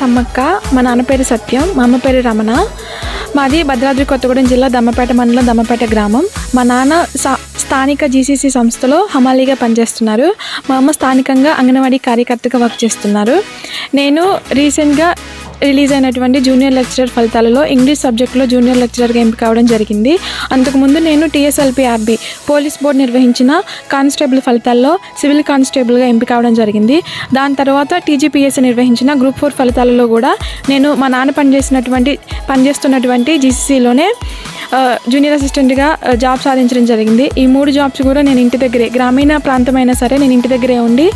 సమ్మక్క మా నాన్న పేరు సత్యం మా అమ్మ పేరు రమణ. మాది భద్రాద్రి కొత్తగూడెం జిల్లా దమ్మపేట మండలం దమ్మపేట గ్రామం. మా నాన్న సా- స్థానిక జీసీసీ సంస్థలో హమాలీగా పనిచేస్తున్నారు. మా అమ్మ స్థానికంగా అంగన్వాడీ కార్యకర్తగా వర్క్ చేస్తున్నారు. నేను రీసెంట్గా రిలీజ్ అయినటువంటి జూనియర్ లెక్చరర్ ఫలితాలలో ఇంగ్లీష్ సబ్జెక్టులో జూనియర్ లెక్చరర్గా ఎంపిక అవడం జరిగింది. అంతకుముందు నేను టీఎస్ఎల్పి ఆర్బి పోలీస్ బోర్డు నిర్వహించిన కానిస్టేబుల్ ఫలితాల్లో సివిల్ కానిస్టేబుల్గా ఎంపిక అవడం జరిగింది. దాని తర్వాత టీజీపీఎస్సీ నిర్వహించిన గ్రూప్ ఫోర్ ఫలితాలలో కూడా నేను మా నాన్న పనిచేసినటువంటి పనిచేస్తున్నటువంటి జీసీసీలోనే జూనియర్ అసిస్టెంట్గా జాబ్ సాధించడం జరిగింది. ఈ మూడు జాబ్స్ కూడా నేను ఇంటి దగ్గరే గ్రామీణ ప్రాంతమైనా సరే నేను ఇంటి దగ్గరే ఉండి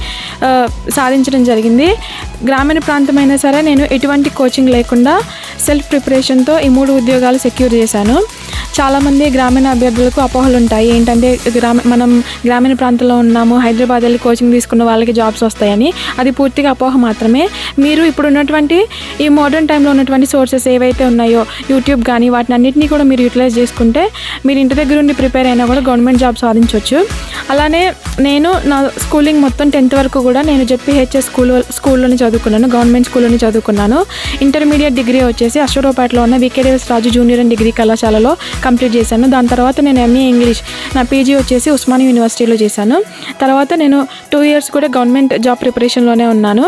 సాధించడం జరిగింది. గ్రామీణ ప్రాంతమైనా సరే నేను ఎటువంటి కోచింగ్ లేకుండా సెల్ఫ్ ప్రిపరేషన్తో ఈ మూడు ఉద్యోగాలు సెక్యూర్ చేశాను. చాలామంది గ్రామీణ అభ్యర్థులకు అపోహలు ఉంటాయి. ఏంటంటే గ్రామ మనం గ్రామీణ ప్రాంతంలో ఉన్నాము హైదరాబాద్ వెళ్ళి కోచింగ్ తీసుకున్న వాళ్ళకి జాబ్స్ వస్తాయని అది పూర్తిగా అపోహ మాత్రమే. మీరు ఇప్పుడు ఉన్నటువంటి ఈ మోడర్న్ టైంలో ఉన్నటువంటి సోర్సెస్ ఏవైతే ఉన్నాయో యూట్యూబ్ కానీ వాటిని అన్నింటినీ కూడా మీరు యూటిలైజ్ చేసుకుంటే మీరు ఇంటి దగ్గర ఉండి ప్రిపేర్ అయినా కూడా గవర్నమెంట్ జాబ్ సాధించవచ్చు అలానే నేను నా స్కూలింగ్ మొత్తం టెన్త్ వరకు కూడా నేను చెప్పి హెచ్ఎస్ స్కూల్ స్కూల్లోనే చదువుకున్నాను గవర్నమెంట్ స్కూల్లోనే చదువుకున్నాను. ఇంటర్మీడియట్ డిగ్రీ వచ్చేసి అశ్వరావుపేటలో ఉన్న VKDS Raju junior and degree కళాశాలలో కంప్లీట్ చేశాను. దాని తర్వాత నేను ఎంఏ ఇంగ్లీష్ నా పీజీ వచ్చేసి ఉస్మాని యూనివర్సిటీలో చేశాను. తర్వాత నేను టూ ఇయర్స్ కూడా గవర్నమెంట్ జాబ్ ప్రిపరేషన్లోనే ఉన్నాను.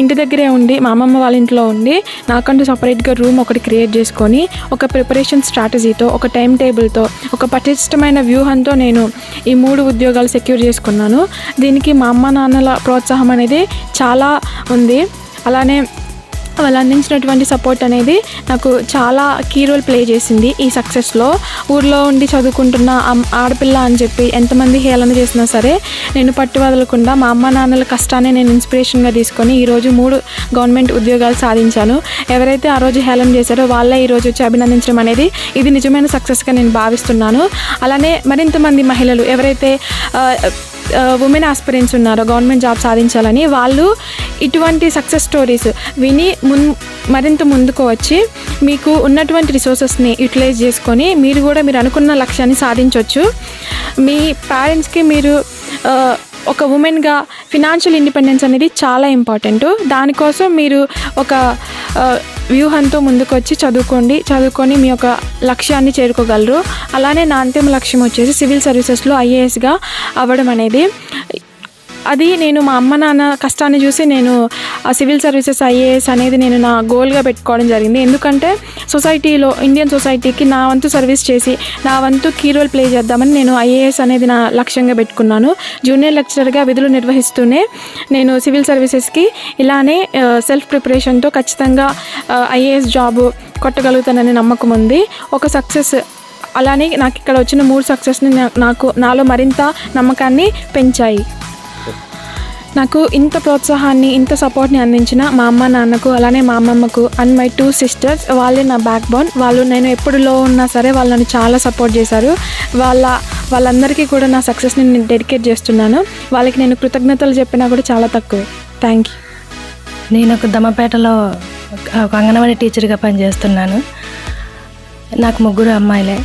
ఇంటి దగ్గరే ఉండి మా అమ్మమ్మ వాళ్ళ ఇంట్లో ఉండి నాకంటూ సపరేట్గా రూమ్ ఒకటి క్రియేట్ చేసుకొని ఒక ప్రిపరేషన్ స్ట్రాటజీతో ఒక టైం టేబుల్తో ఒక పటిష్టమైన వ్యూహంతో నేను ఈ మూడు ఉద్యోగాలు సెక్యూర్ చేసుకున్నాను. దీనికి మా అమ్మ నాన్నల ప్రోత్సాహం అనేది చాలా ఉంది. అలానే వాళ్ళు అందించినటువంటి సపోర్ట్ అనేది నాకు చాలా కీ రోల్ ప్లే చేసింది ఈ సక్సెస్లో ఊర్లో ఉండి చదువుకుంటున్న ఆడపిల్ల అని చెప్పి ఎంతమంది హేళన చేసినా సరే నేను పట్టు వదలకుండా మా అమ్మ నాన్నల కష్టాన్ని నేను ఇన్స్పిరేషన్గా తీసుకొని ఈరోజు మూడు గవర్నమెంట్ ఉద్యోగాలు సాధించాను. ఎవరైతే ఆ రోజు హేళన చేశారో వాళ్ళే ఈరోజు వచ్చి అభినందించడం అనేది ఇది నిజమైన సక్సెస్గా నేను భావిస్తున్నాను. అలానే మరింతమంది మహిళలు ఎవరైతే ఉమెన్ ఆస్పిరెంట్స్ ఉన్నారో. గవర్నమెంట్ జాబ్ సాధించాలని వాళ్ళు ఇటువంటి సక్సెస్ స్టోరీస్ విని మున్ మరింత ముందుకు వచ్చి మీకు ఉన్నటువంటి రిసోర్సెస్ని యూటిలైజ్ చేసుకొని మీరు కూడా మీరు అనుకున్న లక్ష్యాన్ని సాధించవచ్చు మీ పేరెంట్స్కి మీరు ఒక ఉమెన్గా ఫినాన్షియల్ ఇండిపెండెన్స్ అనేది చాలా ఇంపార్టెంట్ దానికోసం మీరు ఒక వ్యూహంతో ముందుకొచ్చి చదువుకోండి. చదువుకొని మీ యొక్క లక్ష్యాన్ని చేరుకోగలరు. అలానే నా అంతిమ లక్ష్యం వచ్చేసి సివిల్ సర్వీసెస్లో ఐఏఎస్గా అవ్వడం అనేది. అది నేను మా అమ్మ నాన్న కష్టాన్ని చూసి నేను సివిల్ సర్వీసెస్ ఐఏఎస్ అనేది నేను నా గోల్గా పెట్టుకోవడం జరిగింది. ఎందుకంటే సొసైటీలో ఇండియన్ సొసైటీకి నా వంతు సర్వీస్ చేసి నా వంతు కీ రోల్ ప్లే చేద్దామని నేను ఐఏఎస్ అనేది నా లక్ష్యంగా పెట్టుకున్నాను. జూనియర్ లెక్చరర్గా విధులు నిర్వహిస్తూనే నేను సివిల్ సర్వీసెస్కి ఇలానే సెల్ఫ్ ప్రిపరేషన్తో ఖచ్చితంగా ఐఏఎస్ జాబ్ కొట్టగలుగుతానని నమ్మకం ఉంది. ఒక సక్సెస్ అలానే నాకు ఇక్కడ వచ్చిన మూడు సక్సెస్ని నాకు నాలో మరింత నమ్మకాన్ని పెంచాయి. నాకు ఇంత ప్రోత్సాహాన్ని ఇంత సపోర్ట్ని అందించిన మా అమ్మ నాన్నకు అలానే మా అమ్మమ్మకు అండ్ మై టూ సిస్టర్స్ వాళ్ళే నా బ్యాక్ బోన్ వాళ్ళు నేను ఎప్పుడులో ఉన్నా సరే వాళ్ళు నన్ను చాలా సపోర్ట్ చేశారు. వాళ్ళ వాళ్ళందరికీ కూడా నా సక్సెస్ని నేను డెడికేట్ చేస్తున్నాను. వాళ్ళకి నేను కృతజ్ఞతలు చెప్పినా కూడా చాలా తక్కువే. థ్యాంక్ యూ నేను ఒక దమ్మపేటలో ఒక- అంగన్వాడీ టీచర్గా పనిచేస్తున్నాను. నాకు ముగ్గురు అమ్మాయిలే.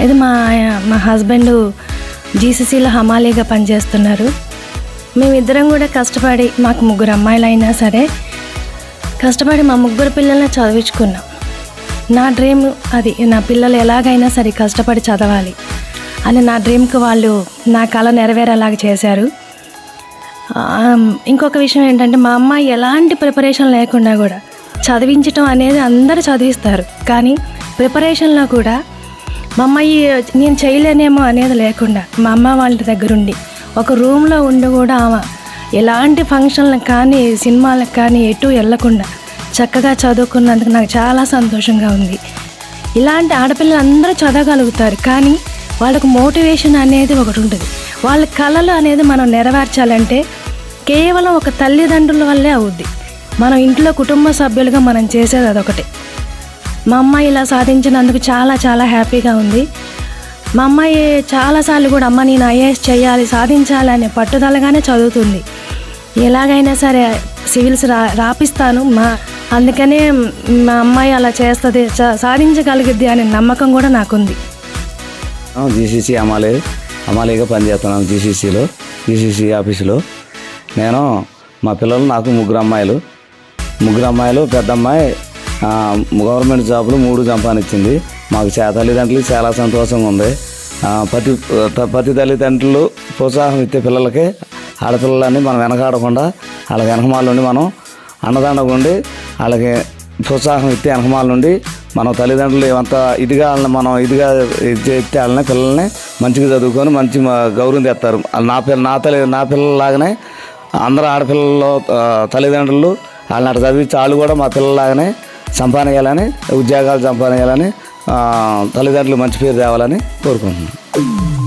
ఇది మా మా హస్బెండ్ జీసీసీలో హమాలీగా పనిచేస్తున్నారు. మేమిద్దరం కూడా కష్టపడి మాకు ముగ్గురు అమ్మాయిలు అయినా సరే కష్టపడి మా ముగ్గురు పిల్లల్ని చదివించుకున్నాం. నా డ్రీమ్ అది నా పిల్లలు ఎలాగైనా సరే కష్టపడి చదవాలి అని నా డ్రీమ్కి వాళ్ళు నా కళ నెరవేరేలాగా చేశారు. ఇంకొక విషయం ఏంటంటే మా అమ్మాయి ఎలాంటి ప్రిపరేషన్ లేకుండా కూడా చదివించటం అనేది అందరూ చదివిస్తారు. కానీ ప్రిపరేషన్లో కూడా మా అమ్మాయి నేను చేయలేనేమో అనేది లేకుండా మా అమ్మ వాళ్ళ దగ్గరుండి ఒక రూమ్లో ఉండి కూడా ఆమె ఎలాంటి ఫంక్షన్లకు కానీ సినిమాలకు కానీ ఎటు వెళ్ళకుండా చక్కగా చదువుకున్నందుకు నాకు చాలా సంతోషంగా ఉంది. ఇలాంటి ఆడపిల్లలు అందరూ చదవగలుగుతారు. కానీ వాళ్ళకు మోటివేషన్ అనేది ఒకటి ఉంటుంది. వాళ్ళ కళలు అనేది మనం నెరవేర్చాలంటే కేవలం ఒక తల్లిదండ్రుల వల్లే అవుద్ది. మనం ఇంట్లో కుటుంబ సభ్యులుగా మనం చేసేది అదొకటి. మా అమ్మాయి ఇలా సాధించినందుకు చాలా చాలా హ్యాపీగా ఉంది. మా అమ్మాయి చాలాసార్లు కూడా అమ్మ నేను ఐఏఎస్ చేయాలి సాధించాలి అనే పట్టుదలగానే చదువుతుంది. ఎలాగైనా సరే సివిల్స్ రా రాపిస్తాను. మా అందుకనే మా అమ్మాయి అలా చేస్తుంది సాధించగలిగిద్ది అనే నమ్మకం కూడా నాకుంది. జీసీసీ అమాలే అమాలీగా పనిచేస్తున్నాను జీసీసీలో జీసీసీ ఆఫీసులో. నేను మా పిల్లలు నాకు ముగ్గురు అమ్మాయిలు. ముగ్గురు అమ్మాయిలు పెద్ద అమ్మాయి గవర్నమెంట్ జాబులు మూడు సంపాదించింది మాకు తల్లిదండ్రులకి చాలా సంతోషంగా ఉంది. ప్రతి ప్రతి తల్లిదండ్రులు ప్రోత్సాహం ఇచ్చే పిల్లలకి ఆడపిల్లలని మనం వెనకాడకుండా వాళ్ళ వెనకమాల నుండి మనం అన్నదండగా ఉండి వాళ్ళకి ప్రోత్సాహం ఇస్తే వెనకమాల నుండి మనం తల్లిదండ్రులు ఏమంత ఇదిగా మనం ఇదిగా ఇది చేస్తే వాళ్ళని పిల్లల్ని మంచిగా చదువుకొని మంచి గౌరవం తెస్తారు. నా పిల్ల నా తల్లి నా పిల్లలాగానే అందరూ ఆడపిల్లలు తల్లిదండ్రులు వాళ్ళని అట్లా చదివించి వాళ్ళు కూడా మా పిల్లలాగానే సంపాదించాలని ఉద్యోగాలు సంపాదించాలని చేయాలని తల్లిదండ్రులు మంచి పేరు తేవాలని కోరుకుంటున్నాను.